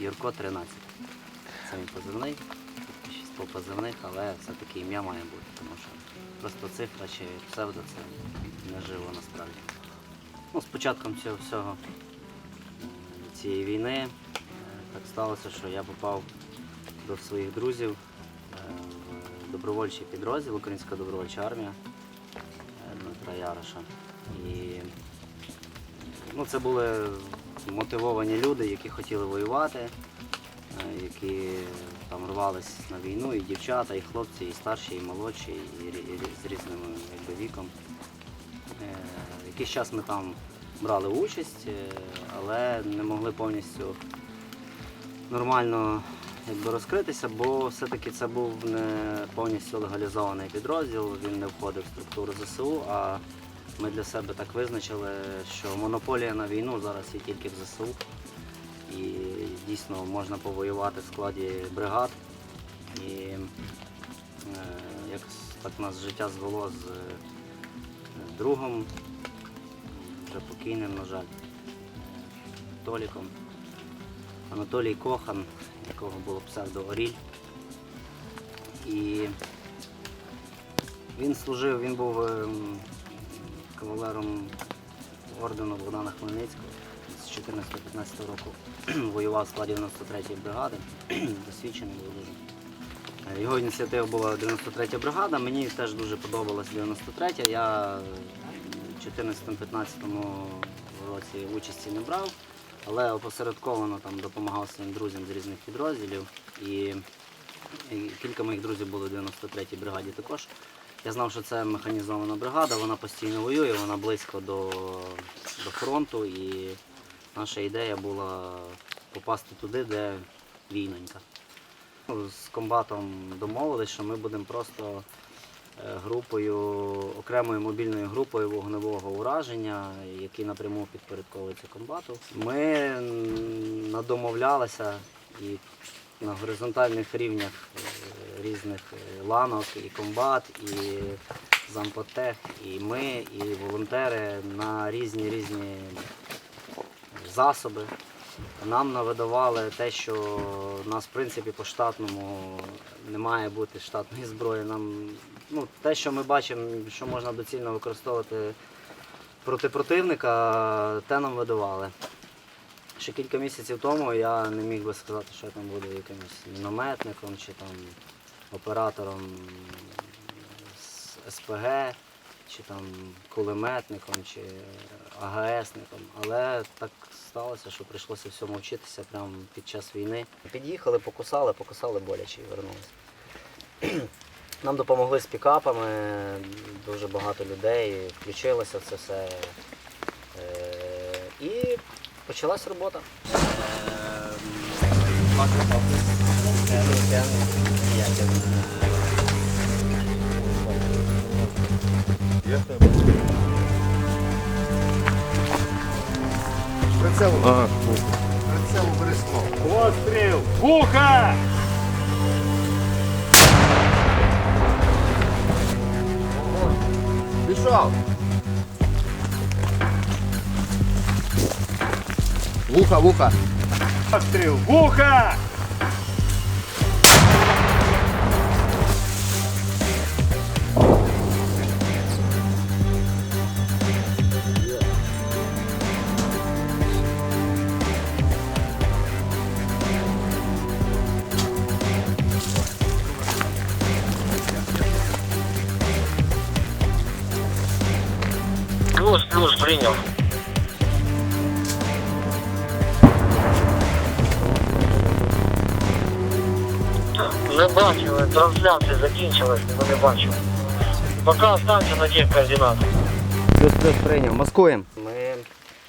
Юрко 13. Це мій позивний. Шість по позивних, але все-таки ім'я має бути, тому що просто цифра чи псевдо це не живо насправді. Ну, з початком цього всього цієї війни е, так сталося, що я попав до своїх друзів е, в добровольчий підрозділ Українська добровольча армія е, Дмитра Яроша. І ну, це були мотивовані люди, які хотіли воювати, е, які там рвались на війну, і дівчата, і хлопці, і старші, і молодші, і, і з різним якби, віком. Е, Якийсь час ми там брали участь, е, але не могли повністю нормально якби, розкритися, бо все-таки це був не повністю легалізований підрозділ, він не входив в структуру ЗСУ, а ми для себе так визначили, що монополія на війну зараз є тільки в ЗСУ. І дійсно можна повоювати в складі бригад. І е, якось так нас життя звело з е, другом, вже покійним, на жаль, Толіком. Анатолій Кохан, якого було псевдо Оріль. І він служив, він був ем, кавалером ордену Богдана Хмельницького з 14-15 року. Воював в складі 93-ї бригади, досвідчений був дуже. Е, Його ініціатива була 93 бригада, мені теж дуже подобалась 93 Я в 14-15 році участі не брав, але опосередковано там допомагав своїм друзям з різних підрозділів. І кілька моїх друзів були в 93-й бригаді також. Я знав, що це механізована бригада, вона постійно воює, вона близько до, до фронту. І наша ідея була попасти туди, де війнонька. Ну, З комбатом домовились, що ми будемо просто е, групою, окремою мобільною групою вогневого ураження, який напряму підпорядковується комбату. Ми надомовлялися і на горизонтальних рівнях е, різних е, ланок, і комбат, і зампотех, і ми, і волонтери на різні різні засоби. Нам навидавали те, що у нас в принципі по штатному не має бути штатної зброї. Нам ну, те, що ми бачимо, що можна доцільно використовувати проти противника, те нам видавали. Ще кілька місяців тому я не міг би сказати, що я там буду якимось мінометником чи там оператором з СПГ, чи там кулеметником, чи АГСником. Але так сталося, що прийшлося всьому вчитися прямо під час війни. Під'їхали, покусали, покусали боляче і вернулися. Нам допомогли з пікапами, дуже багато людей включилося в це все. Е, І почалась робота. Прицелу, Ага. прицелу бери ствол. Постріл! Вуха! Пішов. Вуха, вуха. Постріл! Вуха! Не бачив, трансляція закінчилась, але не бачив. Поки остався на тих координатах. Плюс-плюс прийняв. Маскуємо. Ми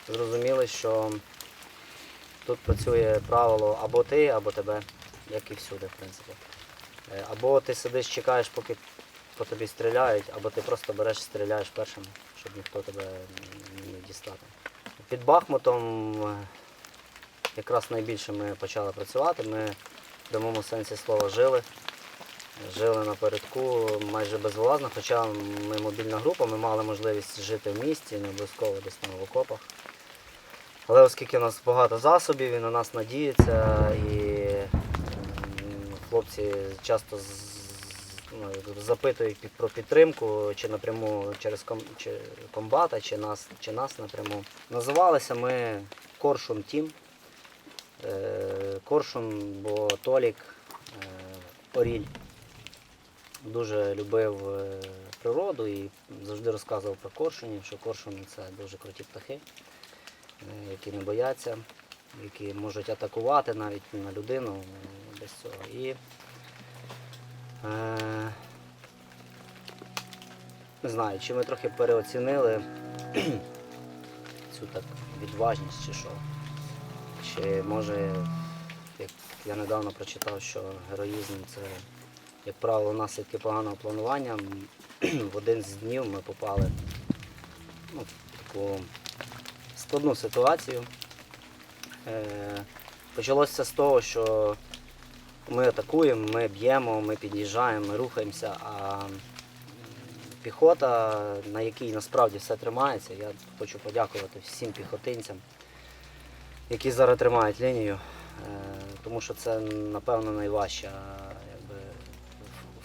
зрозуміли, що тут працює правило або ти, або тебе, як і всюди, в принципі. Е, Або ти сидиш, чекаєш, поки по тобі стріляють, або ти просто береш, стріляєш першим, щоб ніхто тебе не дістати. Під Бахмутом е, якраз найбільше ми почали працювати. Ми в прямому сенсі слова жили. Жили напередку майже безвлазно, хоча ми мобільна група, ми мали можливість жити в місті, не обов'язково десь там в окопах. Але оскільки у нас багато засобів, він на нас надіється і хлопці часто ну, запитують про підтримку, чи напряму через ком, чи комбата, чи нас, чи нас напряму. Називалися ми Коршун Тім. Е, Коршун, бо Толік е, Оріль дуже любив е, природу і завжди розказував про коршунів, що коршуни це дуже круті птахи, які не бояться, які можуть атакувати навіть на людину без цього. І не знаю, чи ми трохи переоцінили цю так відважність чи що. Чи може, як я недавно прочитав, що героїзм це, як правило, наслідки поганого планування. В один з днів ми попали ну, в таку складну ситуацію. Е, почалося з того, що ми атакуємо, ми б'ємо, ми під'їжджаємо, ми рухаємося, а піхота, на якій насправді все тримається, я хочу подякувати всім піхотинцям, які зараз тримають лінію, е, тому що це, напевно, найважча якби,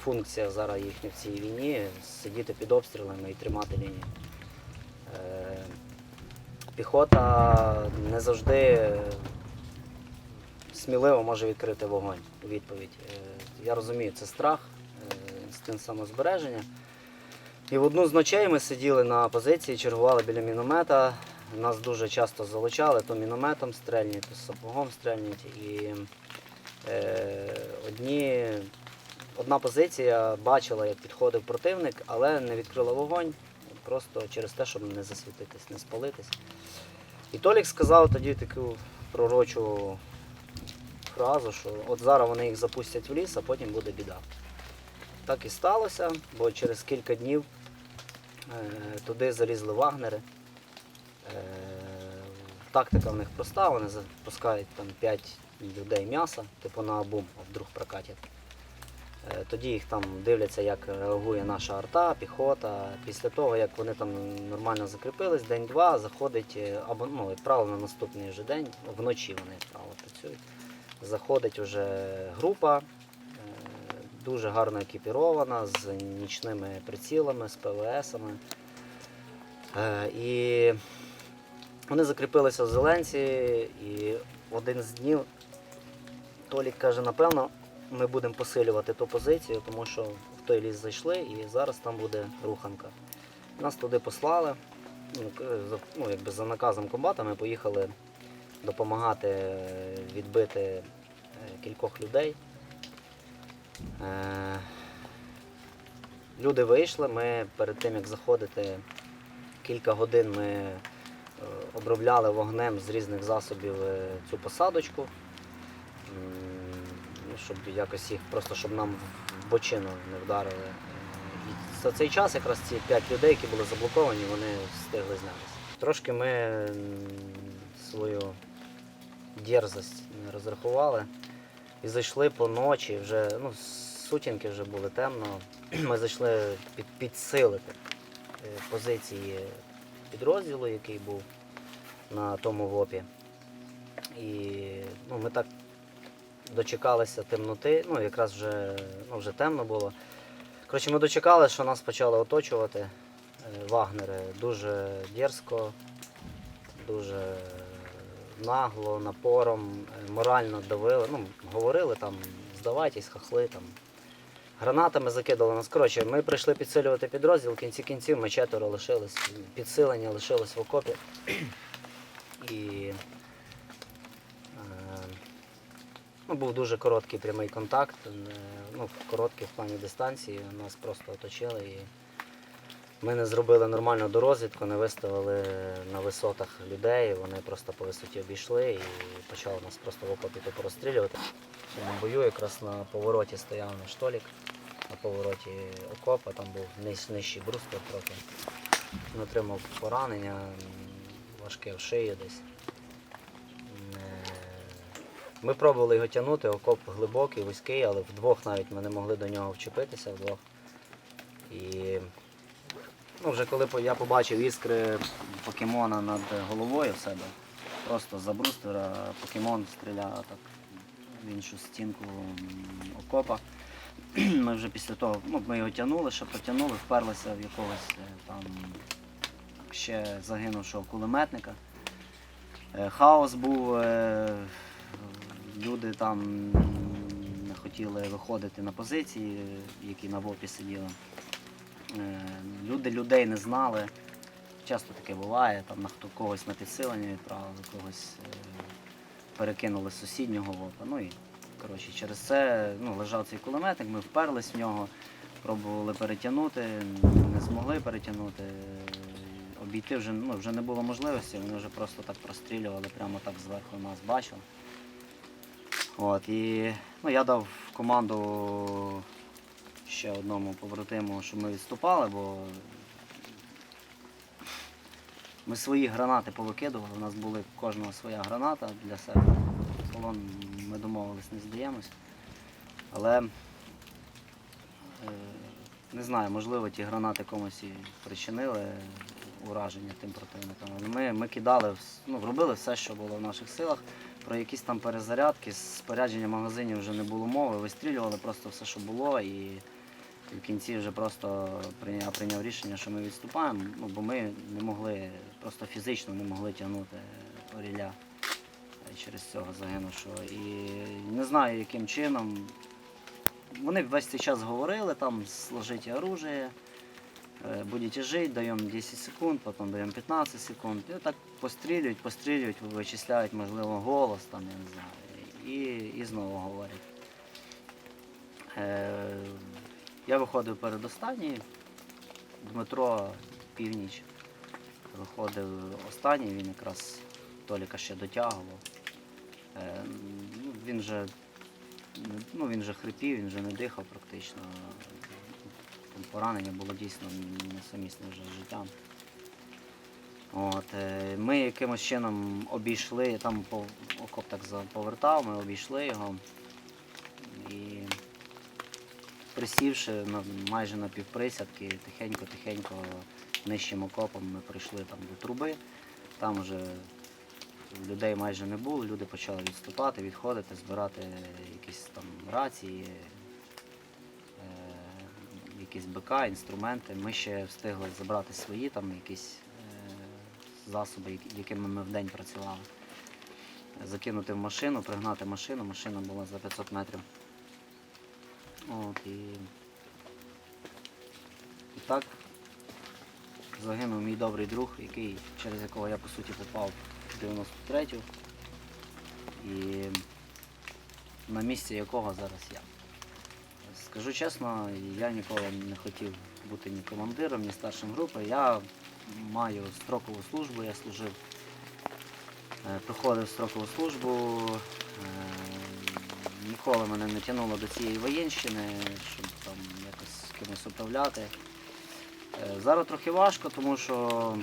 функція зараз їхня в цій війні сидіти під обстрілами і тримати лінію. Е, Піхота не завжди сміливо може відкрити вогонь у відповідь. Е, Я розумію, це страх, інстинкт самозбереження. І в одну з ночей ми сиділи на позиції, чергували біля міномета. Нас дуже часто залучали, то мінометом стрельнуть, то сапогом стрельнуть. І е, одні, одна позиція бачила, як підходив противник, але не відкрила вогонь, просто через те, щоб не засвітитись, не спалитись. І Толік сказав тоді таку пророчу фразу, що от зараз вони їх запустять в ліс, а потім буде біда. Так і сталося, бо через кілька днів е, туди залізли вагнери. Е, тактика в них проста, вони запускають там 5 людей м'яса, типу на обум, а вдруг прокатять. Е, Тоді їх там дивляться, як реагує наша арта, піхота. Після того, як вони там нормально закріпились, день-два заходить, е, або ну, як правило, на наступний вже день, вночі вони, як правило, працюють. Заходить вже група, дуже гарно екіпірована, з нічними прицілами, з ПВСами. І вони закріпилися в Зеленці, і в один з днів Толік каже, напевно, ми будемо посилювати ту позицію, тому що в той ліс зайшли і зараз там буде руханка. Нас туди послали. Ну, ну, якби за наказом комбата ми поїхали допомагати е, відбити е, кількох людей. Е, Люди вийшли, ми перед тим як заходити кілька годин ми обробляли вогнем з різних засобів е, цю посадочку, ну, щоб якось їх просто щоб нам в бочину не вдарили. Е, І за цей час якраз ці п'ять людей, які були заблоковані, вони встигли знятися. Трошки ми свою дерзость не розрахували і зайшли по ночі, вже ну, сутінки вже були темно. Ми зайшли під, підсилити е, позиції підрозділу, який був на тому ВОПі. І ну, ми так дочекалися темноти, ну якраз вже, ну, вже темно було. Коротше, ми дочекали, що нас почали оточувати е, вагнери дуже дерзко, дуже нагло, напором, е, морально давили. Ну, говорили там, здавайтесь, хахли там. Гранатами закидали нас. Коротше, ми прийшли підсилювати підрозділ, в кінці кінців ми четверо лишились, підсилення лишилось в окопі. І е, ну, був дуже короткий прямий контакт. е, Ну, короткий в плані дистанції. Нас просто оточили і ми не зробили нормальну дорозвідку, не виставили на висотах людей. Вони просто по висоті обійшли і почали нас просто в окопі тупо розстрілювати. В цьому бою якраз на повороті стояв наш Толік, на повороті окопа, там був нижчий бруствер трохи. Він отримав поранення важке в шию десь. Е, Ми пробували його тягнути, окоп глибокий, вузький, але вдвох навіть ми не могли до нього вчепитися вдвох. І ну, вже коли я побачив іскри покемона над головою в себе, просто за брустера покемон стріляв так в іншу стінку окопа. Ми вже після того, ну, ми його тягнули, ще потягнули, вперлися в якогось е, там ще загинувшого кулеметника. Е, Хаос був, е, люди там не хотіли виходити на позиції, які на ВОПі сиділи. Е, Люди людей не знали. Часто таке буває, там на когось на підсилення відправили, когось перекинули з сусіднього ВОПа. Ну і коротше, через це ну, лежав цей кулеметник, ми вперлись в нього, пробували перетягнути, не змогли перетягнути. Обійти вже, ну, вже не було можливості, вони вже просто так прострілювали, прямо так зверху нас бачили. От, і ну, я дав команду ще одному побратиму, щоб ми відступали, бо ми свої гранати повикидували, у нас були кожного своя граната для себе. Полон ми домовились, не здаємось. Але е, не знаю, можливо, ті гранати комусь і причинили ураження тим противникам. Ми, ми кидали, ну, робили все, що було в наших силах. Про якісь там перезарядки, спорядження магазинів вже не було мови, вистрілювали просто все, що було. І в кінці вже просто прийняв, прийняв рішення, що ми відступаємо, ну, бо ми не могли, просто фізично не могли тягнути Оріля е, через цього загинувшого. І не знаю, яким чином. Вони весь цей час говорили, там сложите оружие, будете жити, даємо 10 секунд, потім даємо 15 секунд. І так пострілюють, пострілюють, вичисляють, можливо, голос, там, я не знаю, і, і знову говорять. Е, я виходив передостанній, Дмитро північ. Виходив останній, він якраз Толіка ще дотягував. Е, ну, він вже ну, він вже хрипів, він вже не дихав практично. Поранення було дійсно несумісне вже з життям. От, е, ми якимось чином обійшли, там окоп так повертав, ми обійшли його. І присівши майже на півприсядки, тихенько-тихенько нижчим окопом ми прийшли там до труби. Там вже людей майже не було, люди почали відступати, відходити, збирати якісь там рації, якісь БК, інструменти. Ми ще встигли забрати свої там якісь е, засоби, якими ми вдень працювали. Закинути в машину, пригнати машину, машина була за 500 метрів. От, і... і так загинув мій добрий друг, який, через якого я по суті попав в 93-ю. І на місці якого зараз я. Скажу чесно, я ніколи не хотів бути ні командиром, ні старшим групи. Я маю строкову службу, я служив, е, проходив строкову службу. е, Ніколи мене не тягнуло до цієї воєнщини, щоб там якось з кимось управляти. Е, Зараз трохи важко, тому що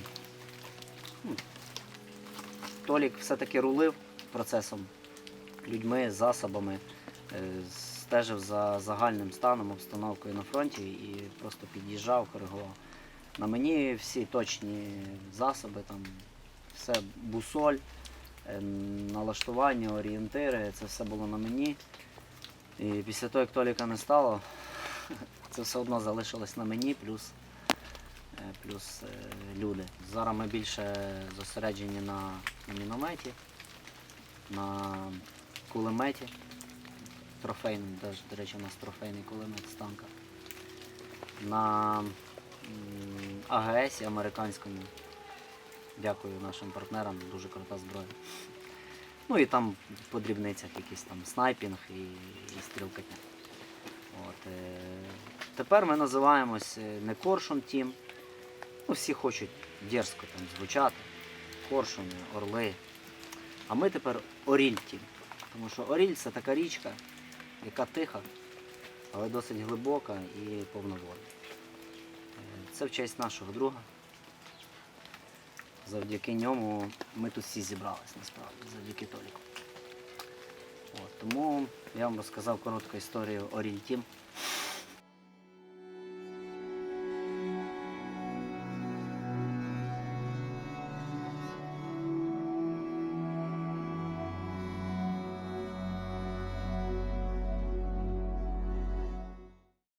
ну, Толік все-таки рулив процесом, людьми, засобами, стежив за загальним станом, обстановкою на фронті і просто під'їжджав, коригував. На мені всі точні засоби, там все бусоль, е, налаштування, орієнтири, це все було на мені. І після того, як Толіка не стало, це все одно залишилось на мені, плюс, е, плюс е, люди. Зараз ми більше зосереджені на, на мінометі, на кулеметі. Трофейний, теж, до речі, у нас трофейний кулемет з танка. На АГС американському. Дякую нашим партнерам, дуже крута зброя. Ну і там по дрібницях якийсь там снайпінг і, і стрілкатня. От, е, тепер ми називаємось е, не Коршун Тім. Ну, всі хочуть дерзко там звучати. Коршуни, орли. А ми тепер Оріль Тім. Тому що Оріль це така річка, яка тиха, але досить глибока і повноводна. Е, Це в честь нашого друга. Завдяки ньому ми тут всі зібрались насправді, завдяки Толіку. От, тому я вам розказав коротку історію Оріль Тім.